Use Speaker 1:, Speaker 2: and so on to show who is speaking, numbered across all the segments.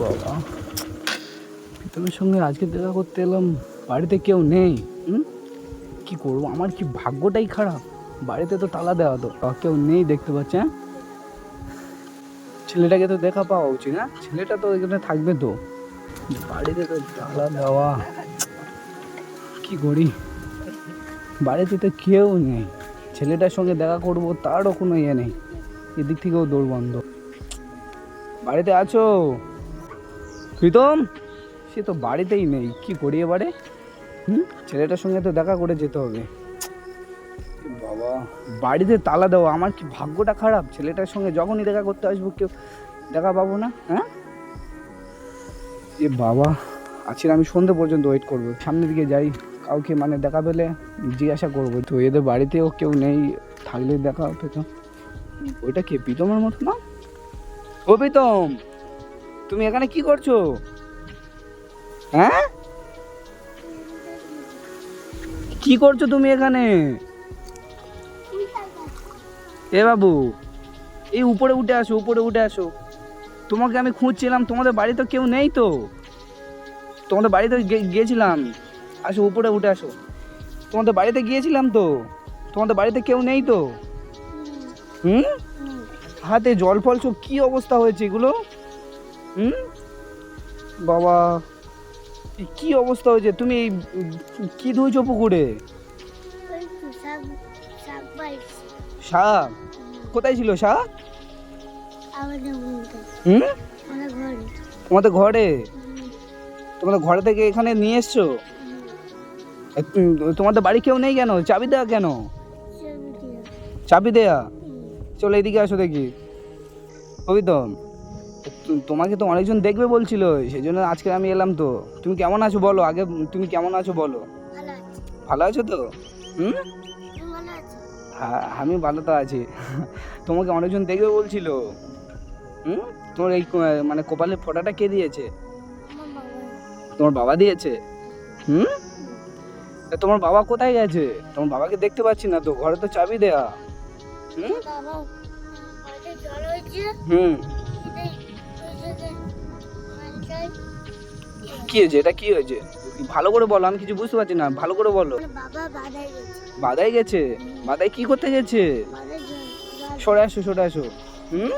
Speaker 1: বাবা। প্রীতমের সঙ্গে আজকে দেখা করতে এলাম, বাড়িতে কেউ নেই। কি করব? আমার কি ভাগ্যটাই খারাপ? বাড়িতে তো তালা দেওয়া তো কেউ নেই দেখতে পাচ্ছে হ্যাঁ? ছেলেটাকে তো দেখা পাওয়া উচিত না ছেলেটা তো এখানে থাকবে তো। বাড়িতে তো তালা দেওয়া। কি করি? বাড়িতে তো কেউ নেই। ছেলেটার সঙ্গে দেখা করব, তারও কোনো ইয়ে নেই। এদিক থেকেও দৌড় বন্ধ বাড়িতে আছো? প্রীতম? সে তো বাড়িতেই নেই, কি করি এবারে? হুম? ছেলেটার সঙ্গে তো দেখা করে যেতে হবে। বাবা, বাড়িতে তালা দেওয়া, আমার কি ভাগ্যটা খারাপ? ছেলেটার সঙ্গে যখনই দেখা করতে আসব, কেউ দেখা পাবো না হ্যাঁ? এ বাবা, আজকে আমি সন্ধে পর্যন্ত ওয়েট করব। সামনের দিকে যাই, কাউকে মানে দেখা পেলে জিজ্ঞাসা করব। তো এদের বাড়িতেও কেউ নেই, থাকলে দেখা পেত ওইটা কে, প্রীতমের মতো না? ও প্রীতম! তুমি এখানে কি করছ? হ্যাঁ? কি করছ তুমি এখানে? এ বাবু, এই উপরে উঠে আসো, উপরে উঠে আসো। তোমাকে আমি খুঁজছিলাম, তোমাদের বাড়িতে কেউ নেই তো? তোমাদের বাড়িতে গিয়েছিলাম। আসো, উপরে উঠে আসো। তোমাদের বাড়িতে গিয়েছিলাম তো? তোমাদের বাড়িতে কেউ নেই তো? হুম? হাতে জল ফল সব কি অবস্থা হয়েছে এগুলো? হুম? বাবা কি অবস্থা হয়েছে? তুমি কি ধুইছো পুকুরে?
Speaker 2: শাক?
Speaker 1: কোথায় ছিল শাক? হুম? তোমাদের ঘরে? তোমাদের ঘরে থেকে এখানে নিয়ে এসছো? তোমাদের বাড়ি কেউ নেই কেন? চাবি দেওয়া কেন? চাবি দেয়া? চলো এদিকে আসো দেখি। কবিতম তোমাকে তো অনেকজন দেখবে বলছিল সেই জন্য আজকে আমি এলাম তো। তুমি কেমন আছো বলো আগে তুমি কেমন আছো বলো।
Speaker 2: ভালো আছো।
Speaker 1: তো? হুম? হ্যাঁ আমি ভালো তো আছি। তোমাকে অনেকজন দেখবে বলছিল। হুম? তোমার এই মানে কপালের ফোঁটাটা কে দিয়েছে? তোমার বাবা দিয়েছে? হুম। তোমার বাবা কোথায় গেছে? তোমার বাবাকে দেখতে পাচ্ছি না তো ঘরে তো চাবি দেয়া। হুম? হুম। কি হয়েছে? এটা কি হয়েছে? ভালো করে বলো আমি কিছু বুঝতে পারছি না। ভালো করে বলো।
Speaker 2: বাদাই গেছে।
Speaker 1: বাদাই কি করতে গেছে? সরে আসো সরে আসো। হুম?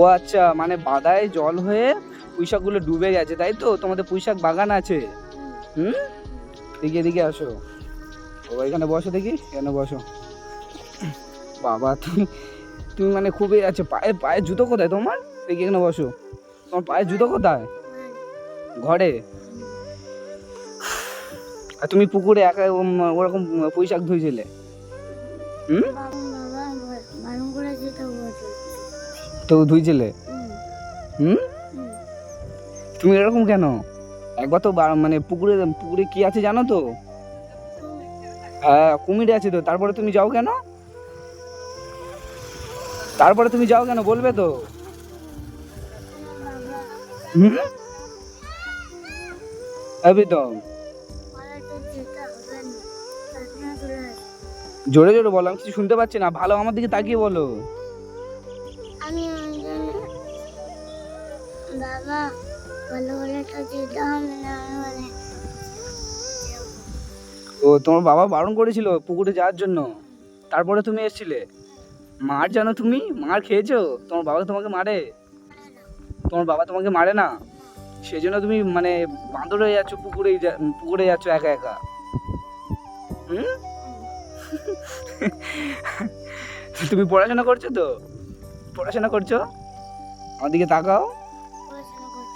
Speaker 1: ও আচ্ছা মানে বাদায় জল হয়ে পুঁইশাকগুলো ডুবে গেছে তাই তো? তোমাদের পুঁইশাক বাগান আছে? হুম। দিকে এদিকে আসো। ও এখানে বসো দেখি এখানে বসো। বাবা তুমি তুমি মানে খুবই আছে পায়ে পায়ে জুতো কোথায় তোমার? দেখি এখানে বসো। তোমার পায়ে জুতো কোথায়? ঘরে? আর তুমি পুকুরে একা ওরকম পুঁইশাক ধুইছিলে? হুম? তো ধুইছিলে? হুম? তুমি এরকম কেন? একবার তো মানে পুকুরে পুকুরে কি আছে জানো তো? হ্যাঁ কুমির আছে তো, তারপরে তুমি যাও কেন? তারপরে তুমি যাও কেন বলবে তো। জোরে জোরে বলো আমি কিছু শুনতে পাচ্ছি না। ভালো আমার দিকে তাকিয়ে বলো।
Speaker 2: আমি বাবা ভালো করে তো যেতে হবে না বলে।
Speaker 1: ও তোমার বাবা বারণ করেছিল পুকুরে যাওয়ার জন্য। তারপরে তুমি এসেছিলে? মার জানো তুমি? মার খেয়েছো? তোমার বাবা তোমাকে মারে? তোমার বাবা তোমাকে মারে না? সেই জন্য তুমি মানে বাঁদর হয়ে যাচ্ছ পুকুরে পুকুরে যাচ্ছ একা একা। হুম? তুমি পড়াশোনা করছ তো? পড়াশোনা করছ? আমার দিকে তাকাও।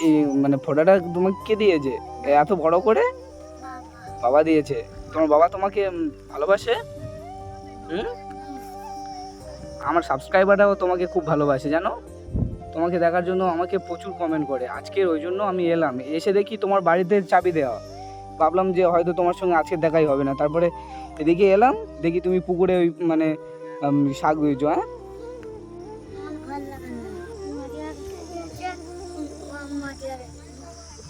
Speaker 1: এই মানে ফটোটা তোমাকে কে দিয়েছে? এত বড় করে?
Speaker 2: বাবা।
Speaker 1: বাবা দিয়েছে। তোমার বাবা তোমাকে ভালোবাসে? হুম? আমার সাবস্ক্রাইবাররাও তোমাকে খুব ভালোবাসে, জানো? তোমাকে দেখার জন্য আমাকে প্রচুর কমেন্ট করে। আজকের ওই জন্য আমি এলাম। এসে দেখি তোমার বাড়িতে চাবি দেওয়া। ভাবলাম যে হয়তো তোমার সঙ্গে আজকে দেখাই হবে না। তারপরে এদিকে এলাম, দেখি তুমি পুকুরে ওই মানে শাক ধুয়েছো হ্যাঁ?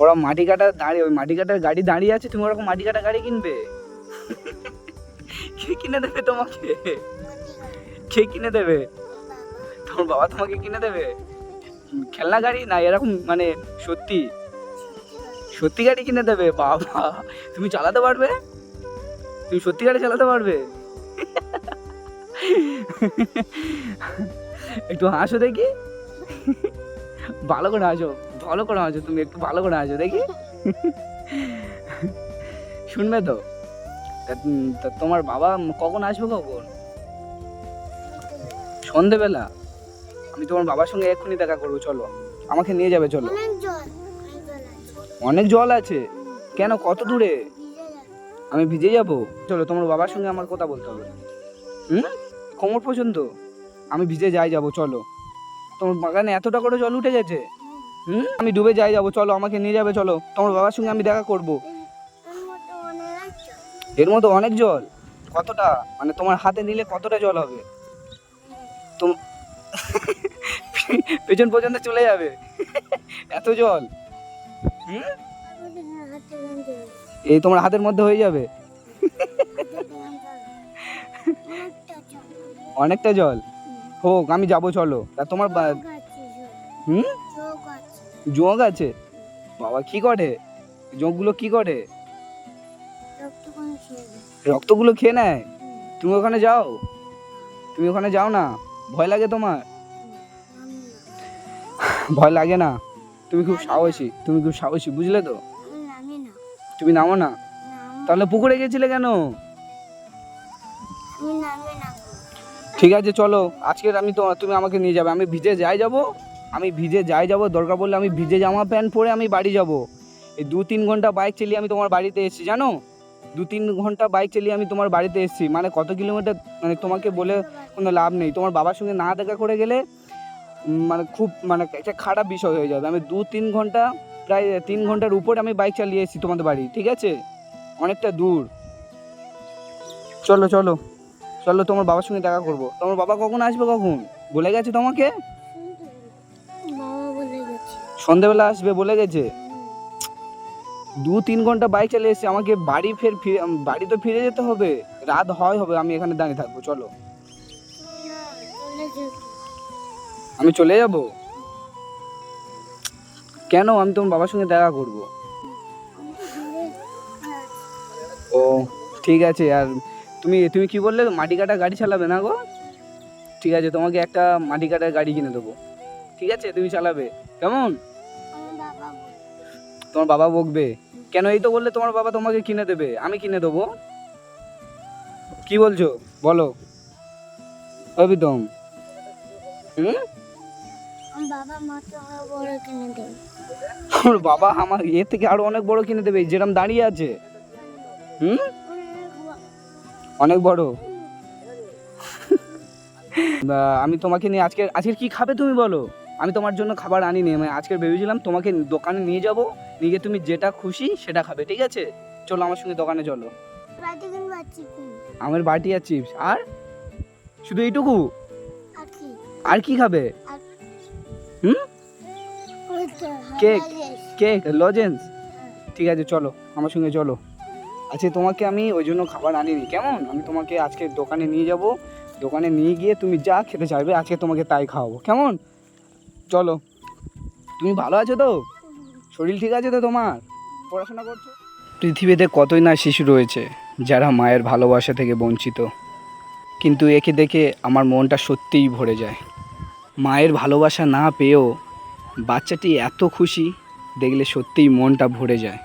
Speaker 1: ওরা মাটি কাটা দাঁড়িয়ে, ওই মাটি কাটার গাড়ি দাঁড়িয়ে আছে, তুমি ওরকম মাটি কাটা গাড়ি কিনবে? কে কিনে দেবে তোমাকে? কে কিনে দেবে? তোমার বাবা তোমাকে কিনে দেবে? খেলনা গাড়ি? না, এরকম মানে সত্যি। সত্যি গাড়ি কিনে দেবে? বাবা, তুমি চালাতে পারবে? তুমি সত্যি গাড়ি চালাতে পারবে? একটু হাসো দেখি। ভালো করে হাসো, ভালো করে হাসো তুমি, একটু ভালো করে হাসো দেখি। শুনবে তা তোমার বাবা কখন আসবে কখন? সন্ধেবেলা আমি তোমার বাবার সঙ্গে এক্ষুনি দেখা করব চলো। আমাকে নিয়ে যাবে চলো।
Speaker 2: অনেক জল। আছে।
Speaker 1: কেন? কত দূরে? আমি ভিজে যাব। চলো তোমার বাবার সঙ্গে আমার কথা বলতে হবে। হুম? কোমর পর্যন্ত? আমি ভিজে যাই যাব চলো। তোমার বাগানে এতটা করে জল উঠে গেছে? হুম? আমি ডুবে যাই যাব চলো আমাকে নিয়ে যাবে চলো। তোমার বাবার সঙ্গে আমি দেখা করব।
Speaker 2: এর
Speaker 1: মতো অনেক জল। কতটা? মানে তোমার হাতে নিলে কতটা জল হবে? তোম পেছন পর্যন্ত চলে যাবে। এত জল এই তোমার হাতের মধ্যে হয়ে যাবে।
Speaker 2: অনেকটা জল?
Speaker 1: হোক, আমি যাব, চলো। তা তোমার হুম? জোঁক আছে? বাবা, কি করে? জোঁকগুলো কি করে? রক্তগুলো খেয়ে নেয়। তুমি ওখানে যাও। তুমি ওখানে যাও না? ভয় লাগে তোমার? ভয় লাগে না? তুমি খুব সাহসী, তুমি খুব সাহসী, বুঝলে তো? তুমি নামো না? তাহলে পুকুরে গেছিলে কেন? ঠিক আছে, চলো। আজকের আমি তো তুমি আমাকে নিয়ে যাবে। আমি ভিজে যাই যাব। আমি ভিজে যাই যাব। দরকার পড়লে আমি ভিজে জামা প্যান্ট পরে আমি বাড়ি যাব। এই দু তিন ঘণ্টা বাইক চালিয়ে আমি তোমার বাড়িতে এসেছি, জানো? দু তিন ঘণ্টা বাইক চালিয়ে আমি তোমার বাড়িতে এসেছি। মানে কত কিলোমিটার মানে তোমাকে বলে কোনো লাভ নেই। তোমার বাবার সঙ্গে না দেখা করে গেলে মানে খুব মানে একটা খারাপ বিষয় হয়ে যাবে। আমি দু তিন ঘণ্টা প্রায় তিন ঘণ্টার উপর আমি বাইক চালিয়ে এসেছি তোমাদের বাড়ি ঠিক আছে? অনেকটা দূর। চলো চলো। চলো তোমার বাবার সঙ্গে দেখা করব। তোমার বাবা কখন আসবে কখন? বলে গেছে তোমাকে? সন্ধেবেলা আসবে বলে গেছে? দু তিন ঘণ্টা বাইক চালিয়ে এসেছি, আমাকে বাড়ি ফের ফিরে বাড়ি তো ফিরে যেতে হবে। রাত হয় হবে, আমি এখানে দাঁড়িয়ে থাকব, চলো। আমি চলে যাব? কেন? আমি তোমার বাবার সঙ্গে দেখা করব। ও, ঠিক আছে, আর তুমি তুমি কি বললে? মাটি কাটা গাড়ি চালাবে না গো? ঠিক আছে, তোমাকে একটা মাটি কাটার গাড়ি কিনে দেবো। ঠিক আছে, তুমি চালাবে। কেমন? তোমার বাবা বকবে। কেন এই তো বললে তোমার বাবা তোমাকে কিনে দেবে? আমি কিনে দেবো। কি বলছো? বলো। অবিতম হুম?
Speaker 2: আমার বাবা আমার
Speaker 1: এর থেকে আরও অনেক বড় কিনে দেবে যেরকম দাঁড়িয়ে আছে। হুম?
Speaker 2: অনেক বড়।
Speaker 1: আমি তোমাকে নিয়ে আজকে আজকে কি খাবে তুমি বলো? আমি তোমার জন্য খাবার আনিনি আমি আজকে ভেবেছিলাম তোমাকে দোকানে নিয়ে যাব নিয়ে গিয়ে তুমি যেটা খুশি সেটা খাবে ঠিক আছে? চলো আমার সঙ্গে দোকানে চলো। আমার বাটি আর চিপস আর? শুধু এইটুকু?
Speaker 2: আর কি?
Speaker 1: খাবে? হুম? কেক। Cake lozenges. ঠিক আছে চলো আমার সঙ্গে চলো। আচ্ছা তোমাকে আমি ওই জন্য খাবার আনিনি কেমন? আমি তোমাকে আজকে দোকানে নিয়ে যাব দোকানে নিয়ে গিয়ে তুমি যা খেতে চাইবে আজকে তোমাকে তাই খাওয়াবো কেমন? চলো। তুমি ভালো আছো তো? শরীর ঠিক আছে তো তোমার? পড়াশোনা করছ? পৃথিবীতে কতই না শিশু রয়েছে যারা মায়ের ভালোবাসা থেকে বঞ্চিত। কিন্তু একে দেখে আমার মনটা সত্যিই ভরে যায়। মায়ের ভালোবাসা না পেয়েও বাচ্চাটি এত খুশি দেখলে সত্যিই মনটা ভরে যায়।